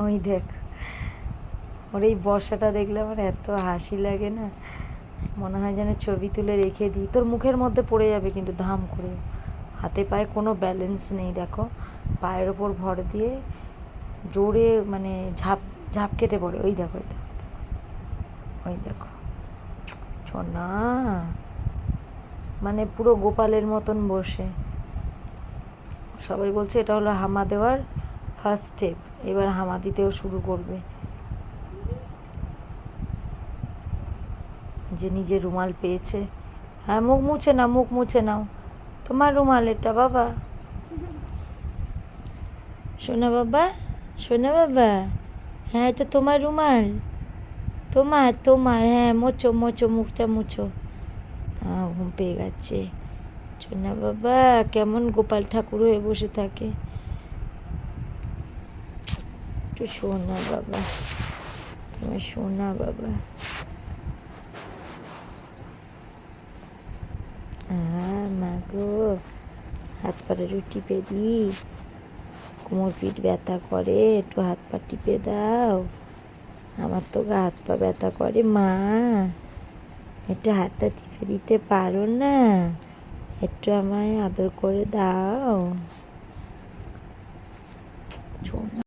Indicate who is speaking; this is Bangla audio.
Speaker 1: ওই দেখ, ওর এই বর্ষাটা দেখলে আমার এত হাসি লাগে না, মনে হয় যেন ছবি তুলে রেখে দিই। তোর মুখের মধ্যে পড়ে যাবে কিন্তু ধাম করে। হাতে পায়ে কোনো ব্যালেন্স নেই, দেখো। পায়ের ওপর ভর দিয়ে জোরে মানে ঝাপ, ঝাঁপ কেটে পড়ে। ওই দেখো ওই দেখো ওই দেখো। না মানে পুরো গোপালের মতন বসে। সবাই বলছে এটা হলো হামা দেওয়ার ফার্স্ট স্টেপ এবার হামা দিতেও শুরু করবে। যে নিজে রুমাল পেয়েছে। হ্যাঁ মুখ মুছে নাও, মুখ মুছে নাও। তোমার রুমাল এটা, বাবা। সোনা বাবা সোনা বাবা। হ্যাঁ এটা তোমার রুমাল। তোমার তোমার। হ্যাঁ মোচো মোচো মুখটা মুছো। ঘুম পেয়ে গেছে। সোনা বাবা, কেমন গোপাল ঠাকুর হয়ে বসে থাকে। একটু সোনা বাবা তোমার সোনা বাবা। হ্যাঁ হাত পাটা একটু টিপে দিই। কোমর পিঠ ব্যথা করে, একটু হাত পা টিপে দাও। আমার তো গা, হাত পা ব্যথা করে, মা। একটু হাতটা টিপে দিতে পারো না? একটু আমায় আদর করে দাও। শোনা